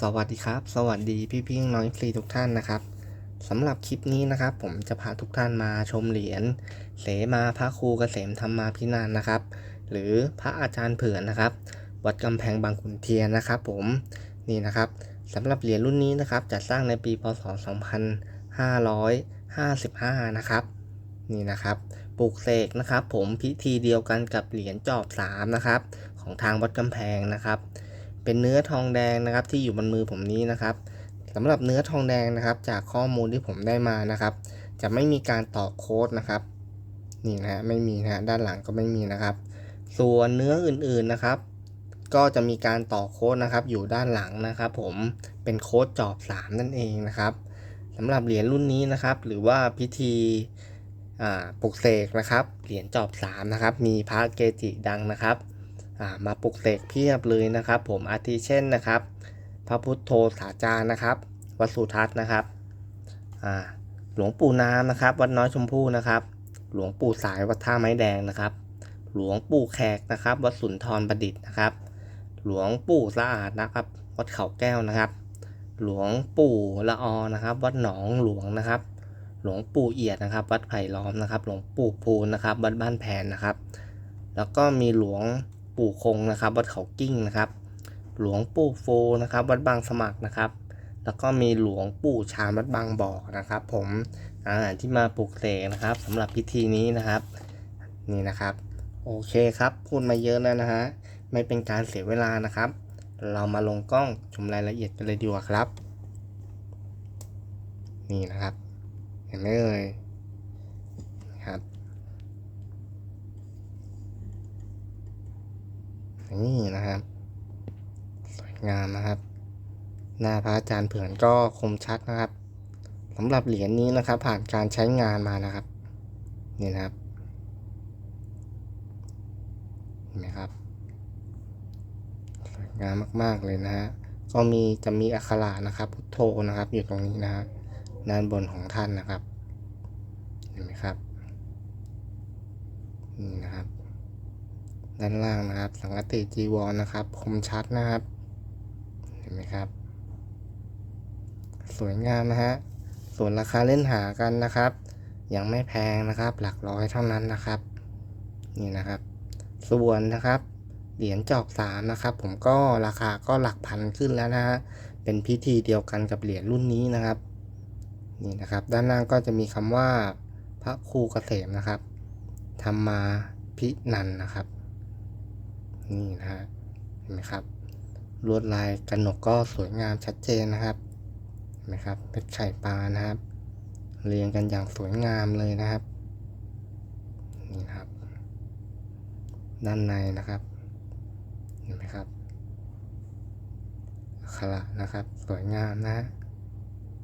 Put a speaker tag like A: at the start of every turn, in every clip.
A: สวัสดีครับ สวัสดีพี่พี่น้องฟรีทุกท่านนะครับสำหรับคลิปนี้นะครับ ผมจะพาทุกท่านมาชมเหรียญเสมาพระครูเกษมธรรมาพินันนะครับ หรือพระอาจารย์เผื่อนนะครับ วัดกำแพงบางขุนเทียนนะครับ ผมนี่นะครับสำหรับเหรียญรุ่นนี้นะครับจัดสร้างในปีพศ 2555 นะครับนี่นะครับปลูกเสกนะครับ ผมพิธีเดียวกันกับเหรียญจอบสามนะครับของทางวัดกำแพงนะครับ เป็นเนื้อทองแดงนะครับที่อยู่บนมือผมนี้นะครับสำหรับเนื้อทองแดงนะครับ จากข้อมูลที่ผมได้มานะครับ จะไม่มีการต่อโค้ดนะครับนี่นะไม่มีนะด้านหลังก็ไม่มีนะครับ ส่วนเนื้ออื่นๆนะครับ ก็จะมีการต่อโค้ดนะครับ อยู่ด้านหลังนะครับ ผมเป็นโค้ดจอบสามนั่นเองนะครับสำหรับเหรียญรุ่นนี้นะครับ หรือว่าพิธีปลุกเสกนะครับเหรียญจอบสามนะครับ มีพระเกจิดังนะครับ มาปลุกเสกเพียบเลยนะครับ ผมอาทิเช่นนะครับ พระพุทธโธสาจารนะครับ วัดสุทัศน์นะครับหลวงปู่น้ำนะครับ วัดน้อยชมพู่นะครับ หลวงปู่สายวัดท่าไม้แดงนะครับ หลวงปู่แขกนะครับ วัดสุนทรประดิษฐ์นะครับ หลวงปู่สะอาดนะครับ วัดเขาแก้วนะครับ หลวงปู่ละออนะครับ วัดหนองหลวงนะครับ หลวงปู่เอียดนะครับ วัดไผ่ล้อมนะครับ หลวงปู่พูนนะครับ วัดบ้านแผนนะครับ แล้วก็มีหลวง ปู่คงนะครับ วัดเขากิ้งนะครับ หลวงปู่โฟนะครับ วัดบางสมัครนะครับ แล้วก็มีหลวงปู่ชาญวัดบางบ่อนะครับ ผมอ่าที่มาปลุกเสกนะครับสำหรับพิธีนี้นะครับ นี่นะครับ โอเคครับพูดมาเยอะแล้วนะฮะไม่เป็นการเสียเวลานะครับ เรามาลงกล้องชมรายละเอียดกันเลยดีกว่าครับ นี่นะครับ เห็นไหมเอ่ยครับ นี่นะครับ สวยงามนะครับ หน้าพระอาจารย์เผื่อนก็คมชัดนะครับสำหรับเหรียญนี้นะครับ ผ่านการใช้งานมานะครับ นี่นะครับเห็นไหมครับสวยงามมาก ๆ เลยนะฮะก็มีจะมีอักขระนะครับ พุทโธนะครับ อยู่ตรงนี้นะฮะด้านบนของท่านนะครับ เห็นไหมครับ นี่นะครับ ด้านล่างนะครับ สังกติจีวรนะครับ คมชัดนะครับ เห็นไหมครับ สวยงามนะฮะ ส่วนราคาเล่นหากันนะครับ ยังไม่แพงนะครับ หลักร้อยเท่านั้นนะครับ นี่นะครับ ส่วนนะครับ เหรียญจอกสามนะครับ ผมก็ราคาก็หลักพันขึ้นแล้วนะฮะ เป็นพิธีเดียวกันกับเหรียญรุ่นนี้นะครับ นี่นะครับ ด้านล่างก็จะมีคำว่าพระครูเกษมนะครับธรรมาพินันนะครับ นี่นะฮะเห็นไหมครับ ลวดลายกระหนกก็สวยงามชัดเจนนะครับเห็นไหมครับเป็นไข่ปลานะครับ เรียงกันอย่างสวยงามเลยนะครับนี่นะครับ ด้านในนะครับเห็นไหมครับอักขระนะครับ สวยงามนะ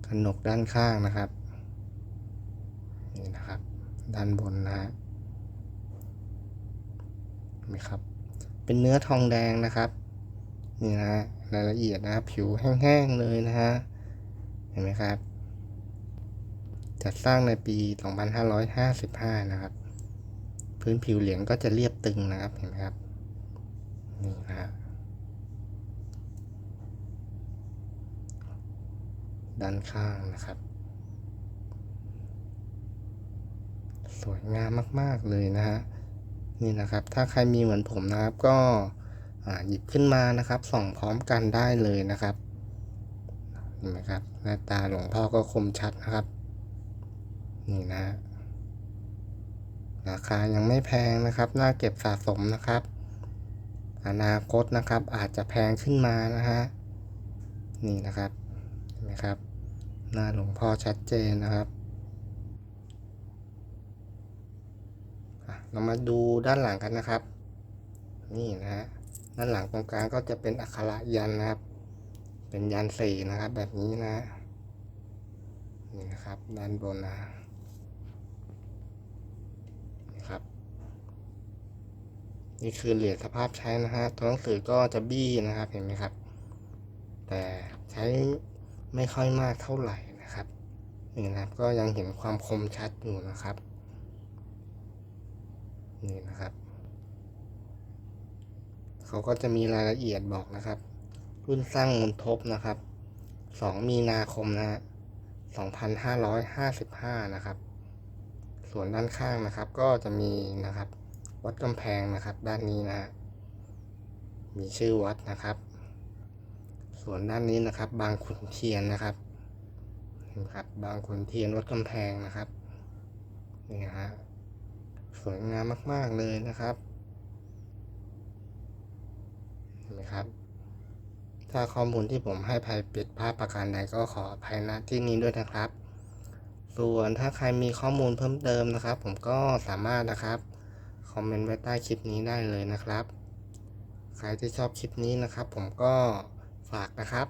A: กระหนกด้านข้างนะครับนี่นะครับ ด้านบนนะฮะเห็นไหมครับ เป็นเนื้อทองแดงนะครับนี่นะฮะรายละเอียดนะครับผิวแห้งๆเลยนะฮะเห็นไหมครับ จัดสร้างในปี 2555 นะครับ พื้นผิวเหรียญก็จะเรียบตึงนะครับเห็นไหมครับนี่นะฮะด้านข้างนะครับ สวยงามมากๆเลยนะฮะ นี่นะครับ ถ้าใครมีเหมือนผมนะครับ ก็หยิบขึ้นมานะครับส่องพร้อมกันได้เลยนะครับเห็นไหมครับหน้าตาหลวงพ่อก็คมชัดนะครับ นี่นะ ราคายังไม่แพงนะครับน่าเก็บสะสมนะครับ อนาคตนะครับ อาจจะแพงขึ้นมานะฮะนี่นะครับเห็นไหมครับ หน้าหลวงพ่อชัดเจนนะครับ อะ เรามาดูด้านหลังกันนะครับ นี่นะฮะด้านหลังตรงกลางก็จะเป็นอักขระยันนะครับ เป็นยันสี่นะครับ แบบนี้นะนี่นะครับ ด้านบนนะนี่ครับ นี่คือเหรียญสภาพใช้นะฮะตัวหนังสือก็จะบี้นะครับเห็นไหมครับ แต่ใช้ไม่ค่อยมากเท่าไหร่นะครับนี่นะครับ ก็ยังเห็นความคมชัดอยู่นะครับ นี่นะครับ เขาก็จะมีรายละเอียดบอกนะครับ รุ่นสร้างมนทบนะครับ 2 มีนาคมนะฮะ2555 นะครับ ส่วนด้านข้างนะครับ ก็จะมีนะครับ วัดกำแพงนะครับ ด้านนี้นะฮะมีชื่อวัดนะครับ ส่วนด้านนี้นะครับ บางขุนเทียนนะครับเห็นะครับ บางขุนเทียนวัดกำแพงนะครับ นี่ฮะ สวยงามมาก ๆ เลยนะครับเห็นไหมครับ ถ้าข้อมูลที่ผมให้ภัยปิดภาพประการใดก็ขออภัยณที่นี้ด้วยนะครับ ส่วนถ้าใครมีข้อมูลเพิ่มเติมนะครับ ผมก็สามารถนะครับคอมเมนต์ไว้ใต้คลิปนี้ได้เลยนะครับ ใครที่ชอบคลิปนี้นะครับ ผมก็ฝากนะครับ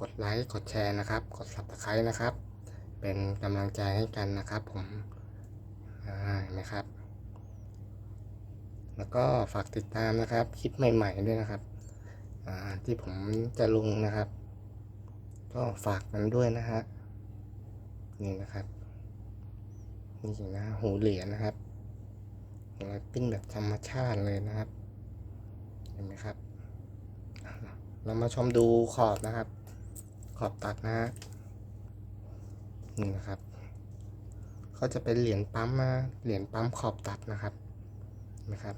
A: กดไลค์กดแชร์นะครับ กด subscribe นะครับ เป็นกำลังใจให้กันนะครับ ผมเห็นไหมครับ แล้วก็ฝากติดตามนะครับ คลิปใหม่ๆด้วยนะครับที่ผมจะลงนะครับ ก็ฝากกันด้วยนะฮะนี่นะครับนี่นะหูเหรียญนะครับเราปิ้นแบบธรรมชาติเลยนะครับ เห็นไหมครับ เรามาชมดูขอบนะครับ ขอบตัดนะฮะนี่นะครับเขาจะเป็นเหรียญปั๊มมาเหรียญปั๊มขอบตัดนะครับเห็นไหมครับ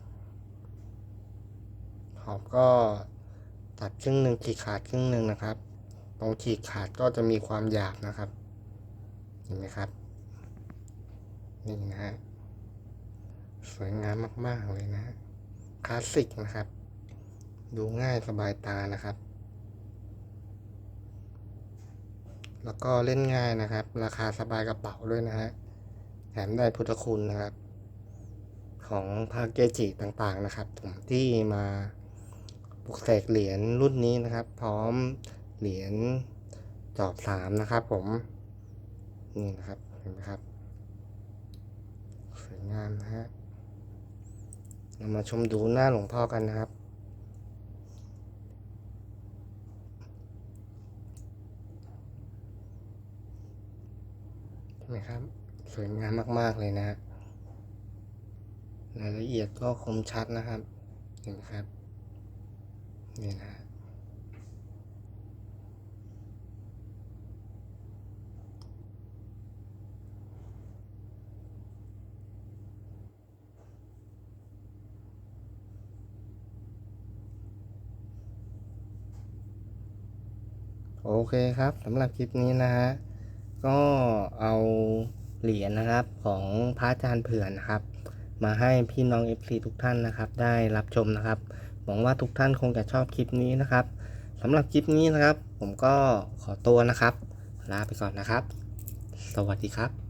A: ขอบก็ตัดครึ่งหนึ่งขีดขาดครึ่งหนึ่งนะครับตรงขีดขาดก็จะมีความหยาบนะครับ เห็นไหมครับ นี่นะฮะ สวยงามมาก ๆ เลยนะฮะคลาสสิกนะครับ ดูง่ายสบายตานะครับ แล้วก็เล่นง่ายนะครับ ราคาสบายกระเป๋าด้วยนะฮะ แถมได้พุทธคุณนะครับ ของพระเกจิต่างๆนะครับผมที่มา ปลุกเสกเหรียญรุ่นนี้นะครับ พร้อมเหรียญจอบสามนะครับ ผม นี่นะครับเห็นไหมครับสวยงามนะฮะเรามาชมดูหน้าหลวงพ่อกันนะครับเห็นไหมครับสวยงามมากๆเลยนะฮะรายละเอียดก็คมชัดนะครับ เห็นไหมครับ นี่นะโอเคครับสำหรับคลิปนี้นะฮะก็เอาเหรียญนะครับของพระอาจารย์เผื่อนนะครับ มาให้พี่น้อง FC ทุกท่านนะครับ ได้รับชมนะครับ หวังว่าทุกท่านคงจะชอบคลิปนี้นะครับสำหรับคลิปนี้นะครับ ผมก็ขอตัวนะครับ ลาไปก่อนนะครับ สวัสดีครับ